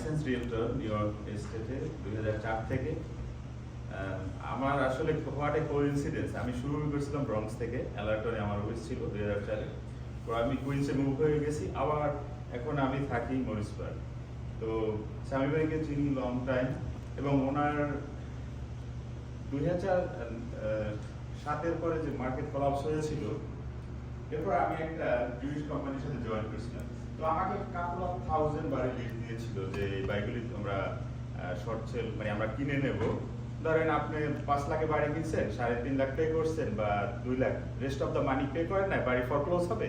Licence realtor new York স্টেটে দুই থেকে। আমার আসলে হোয়াট এ কোইন্সিডেন্স আমি শুরু করেছিলাম ব্রঙ্কস থেকে অ্যালার্টনে আমার অফিস ছিল দুই হাজার চারে। তো আমি কুইন্সে মুভ হয়ে গেছি। আবার এখন আমি থাকি মরিসবার্গ তো স্বামী ভাইকে চিনি লং টাইম এবং ওনার দুই হাজার সাতের পরে যে মার্কেট কলাপস হয়েছিল এরপর আমি একটা জুইশ কোম্পানির সাথে জয়েন করেছিলাম। তো আমাকে কাপল অফ থাউজেন্ড বাড়ি লিস্ট দিয়েছিল যে এই বাইকগুলি আমরা শর্ট সেল মানে আমরা কিনে নেব। ধরেন আপনি পাঁচ লাখে বাড়ি কিনছেন সাড়ে তিন লাখ পে করছেন বা দুই lakh. Rest of the money pay করেন না বাড়ি ফরক্লোজ হবে।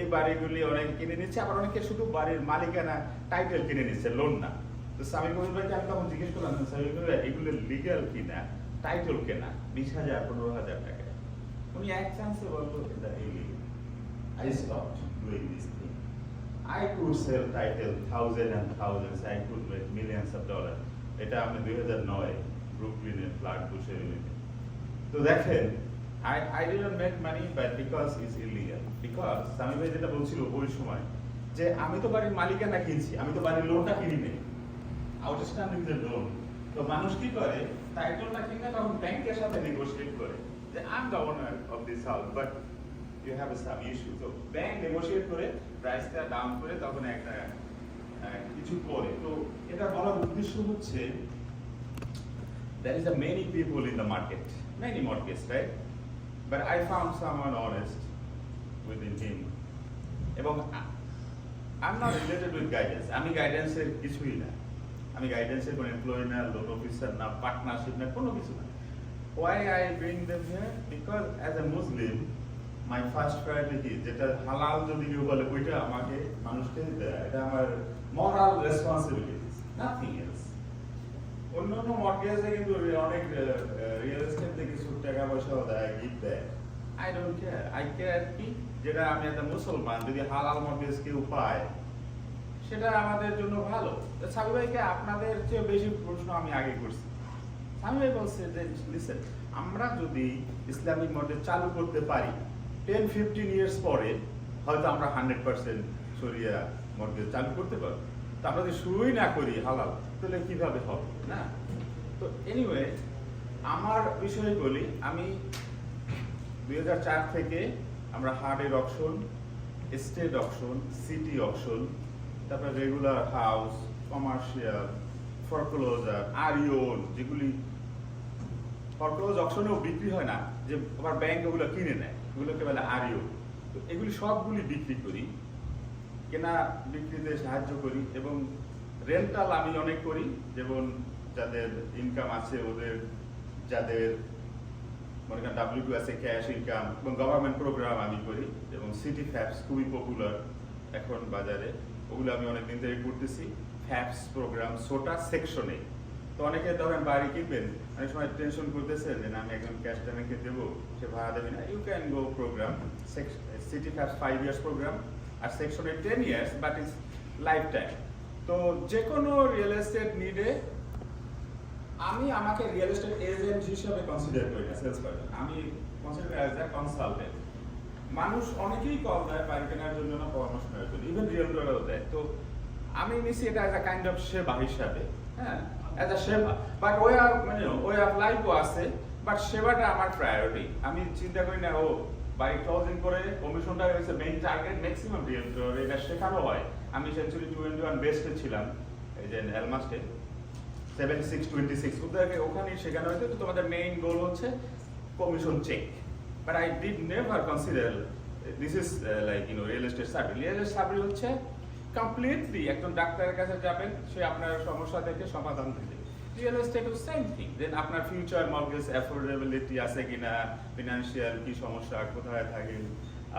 এই বাড়িগুলি অনেকে কিনে নিচ্ছে আবার অনেকে শুধু বাড়ির মালিকানা টাইটেল কিনে নিচ্ছে লোন না। তো স্বামী কবির ভাইকে আমি তখন জিজ্ঞেস করলাম স্বামী কবির ভাই, এগুলো লিগ্যাল কিনা? টাইটেল কেনা? বিশ হাজার পনেরো হাজার টাকা। উনি এক চান্সে বলল এটা illegal I stopped doing this thing. I could sell title thousands and thousands. I could make millions of dollars. এটা আমি দুই হাজার নয় ব্রুকলিনে ফ্ল্যাট বসে তো দেখেন I, I didn't make money but because it's illegal. Because স্বামী ভাই যেটা বলছিল ওই সময় যে আমি তো বাড়ির মালিকানা কিনছি আমি তো বাড়ির লোনটা কিনি নেই আউটস্ট্যান্ডিং যে লোন তো মানুষ কি করে টাইটেলটা কিনে তখন ব্যাংকের সাথে নেগোশিয়েট করে যে I am the owner of this house but you have some issue তো ব্যাংক নেগোশিয়েট করে প্রাইসটা ডাউন করে তখন একটা কিছু করে। তো এটা বলার উদ্দেশ্য হচ্ছে, there is a many people in the market, many mortgages right? But I found someone honest within him. এবং am not related with Guidance আমি গাইডেন্সের কিছুই না। আমি গাইডেন্সের কোনো এমপ্লয়ি না লোন অফিসার না পার্টনারশিপ না, কোনো কিছু না। Why I bring them here because as a Muslim my first priority যেটা হালাল যদি কেউ বলে, ওইটা আমাকে মানুষকে দেয়। এটা আমার মরাল রেসপন্সিবিলিটিস নাথিং এলস অন্য অন্য মর্গেজে কিন্তু অনেক রিয়েল এস্টেট থেকে কিছু টাকা পয়সাও দেয় গিফট দেয়। I don't care I care কি? যেটা আমি একটা মুসলমান, যদি হালাল মর্গেজ কেউ পায়, সেটা আমাদের জন্য ভালো। সাবি ভাইকে আপনাদের চেয়ে বেশি প্রশ্ন আমি আগে করছি। সাবি ভাই বলছে যে লিসেন আমরা যদি ইসলামিক মর্গেজ চালু করতে পারি টেন ফিফটিন ইয়ার্স পরে হয়তো আমরা হান্ড্রেড পার্সেন্ট সরিয়া মর্গেজ চালু করতে পারব। তো আমরা যদি শুরুই না করি হালাল, তাহলে কীভাবে হবে, না? তো এনিওয়ে আমার বিষয়ে বলি, আমি দুই হাজার চার থেকে আমরা হার্ডের option state option city option তারপরে রেগুলার হাউস কমার্শিয়াল ফরক্লোজার আরিওন যেগুলি ফরক্লোজ অপশনেও বিক্রি হয় না, যে আবার ব্যাংক ওগুলো কিনে নেয়। এগুলোকে বলে আরিও তো এগুলি সবগুলি বিক্রি করি, কেনা বিক্রিতে সাহায্য করি এবং রেন্টাল আমি অনেক করি, যেমন যাদের ইনকাম আছে ওদের, যাদের মনে করেন ডাব্লিউ টু আছে ক্যাশ ইনকাম এবং গভর্নমেন্ট প্রোগ্রাম আমি করি এবং সিটি ফ্যাপস খুবই পপুলার এখন বাজারে। ওগুলো আমি অনেকদিন থেকে করতেছি। ফ্যাপস প্রোগ্রাম সোটা সেকশনে তো অনেকে ধরেন বাড়ি কিনবেন, অনেক সময় টেনশন করতেছেন যে আমি একজন ক্যাশ টেনেকে দেবো, সে ভাড়া দেবে না। You can go program city ফ্যাপস five years program আর সেকশনে ten years but is life time তো যে কোনো রিয়েল এস্টেট নিডে আমি আমাকে রিয়েল এস্টেট এজেন্ট হিসেবে কনসিডার করি না সেলস পারসন আমি কনসিডার অ্যাজ এ কনসালটেন্ট মানুষ অনেকেই কল দেয় বাড়ি কেনার জন্য না, পরামর্শ নেওয়ার জন্য ইভেন রিয়েলটরও দেয়। তো আমি নিছি এটা অ্যাজ এ কাইন্ড অফ সেবা হিসাবে হ্যাঁ? অ্যাজ এ সেবা। বাট ওয়ে অফ মানে ওয়ে অফ লাইফও আছে বাট সেবাটা আমার প্রায়োরিটি আমি চিন্তা করি না, ও বাড়ি ক্লোজিং করে কমিশনটা হচ্ছে মেইন টার্গেট ম্যাক্সিমাম এটা শেখানো হয়। আমি সেঞ্চুরি টোয়েন্টি ওয়ান বেস্টে ছিলাম, এই যে এলমাস্টে সেভেন সিক্স টোয়েন্টি সিক্স ওদেরকে ওখানেই শেখানো হয়েছে, তো তোমাদের মেইন গোল হচ্ছে commission check but I did never consider this is like you know real estate service real estate service হচ্ছে কমপ্লিটলি একজন ডাক্তারের কাছে যাবেন, সে আপনার সমস্যা থেকে সমাধান দেবে। Real estate same thing then আপনার ফিউচার মর্গেজ অ্যাফোর্ডেবিলিটি আছে কিনা ফিনান্সিয়াল কি সমস্যা, কোথায় থাকেন,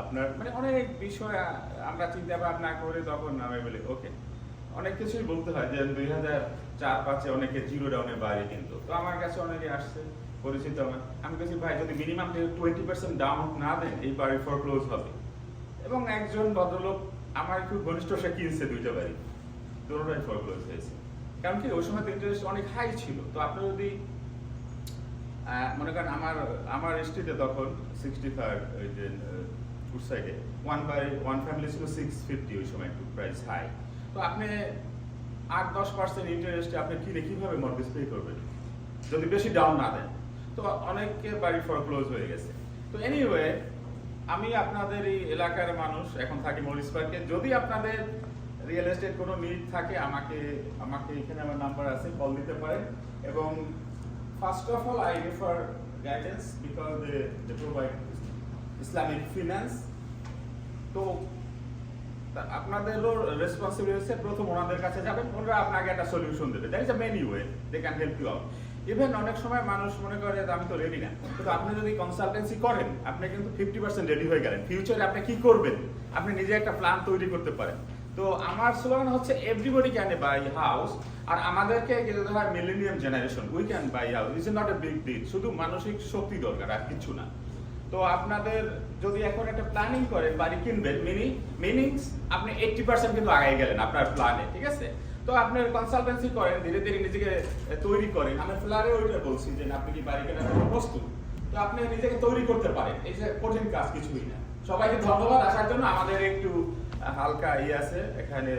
আপনার মানে অনেক বিষয় আমরা চিন্তা ভাবনা করে তখন আমি বলি ওকে অনেক কিছুই বলতে হয়, যে দুই হাজার চার পাঁচে অনেকে জিরো ডাউনে বাড়ি কিন্তু। তো আমার কাছে অনেকে আসছে, পরিচিত আমার। আমি বলছি, ভাই, যদি মিনিমাম টোয়েন্টি পার্সেন্ট ডাউন না দেন, এই বাড়ি ফর ক্লোজ হবে। এবং একজন ভদ্রলোক আমার ঘনিষ্ঠ দুইটা বাড়ি। দুটোটাই হয়েছে কারণ কি, ওই সময় ইন্টারেস্ট অনেক হাই ছিল। তো আপনি যদি মনে করেন আমার আমার স্ট্রিটে তখন সিক্সটি ফাইভ ওই যে ফুড সাইডে ওয়ান বাই ওয়ান ফ্যামিলি ছিল সিক্স ফিফটি ওই সময় একটু প্রাইস হাই তো আপনি আট, দশ পার্সেন্ট ইন্টারেস্টে আপনি কিনে কীভাবে মর্গেজ পে করবেন? যদি বেশি ডাউন না দেন। তো অনেকে বাড়ি ফরক্লোজ হয়ে গেছে। তো এনিওয়ে আমি আপনাদের এই এলাকার মানুষ, এখন থাকি মরিস পার্কে। যদি আপনাদের রিয়েল এস্টেট কোনো নিড থাকে, আমাকে আমাকে এখানে আমার নাম্বার আছে কল দিতে পারেন। এবং first of all I refer Guidance because they they provide Islamic finance তো আপনাদেরও রেসপন্সিবিলিটি প্রথম ওনাদের কাছে যাবেন, ওনারা আপনাকে একটা সলিউশন দেবে। That is a many way they can help you out even অনেক সময় মানুষ মনে করে যে আমি তো রেডি না। কিন্তু আপনি যদি কনসালটেন্সি করেন, আপনি কিন্তু ফিফটি পার্সেন্ট রেডি হয়ে গেলেন। ফিউচারে আপনি কি করবেন? আপনি নিজে একটা প্ল্যান তৈরি করতে পারেন। তো আমার স্লোগান হচ্ছে এভরিবডি ক্যান বাই হাউস আর আমাদেরকে যেটা হয়? Millennium generation we can buy house is not a big deal শুধু মানসিক শক্তি দরকার আর কিছু না। তো আপনাদের যদি এখন একটা প্ল্যানিং করেন, বাড়ি কিনবেন মিনি মিনিংস আপনি এইটটি পার্সেন্ট কিন্তু আগাই গেলেন আপনার প্ল্যানে ঠিক আছে? তো আপনার কনসালটেন্সি করেন, ধীরে ধীরে নিজেকে তৈরি করেন। আমি ফ্লারে ওইটা বলছি যে, আপনি কি বাড়ি কেনার জন্য প্রস্তুত? তো আপনি নিজেকে তৈরি করতে পারেন। এই যে কঠিন কাজ কিছুই না। সবাইকে ধন্যবাদ। আসার জন্য আমাদের একটু হালকা ইয়ে আছে। এখানে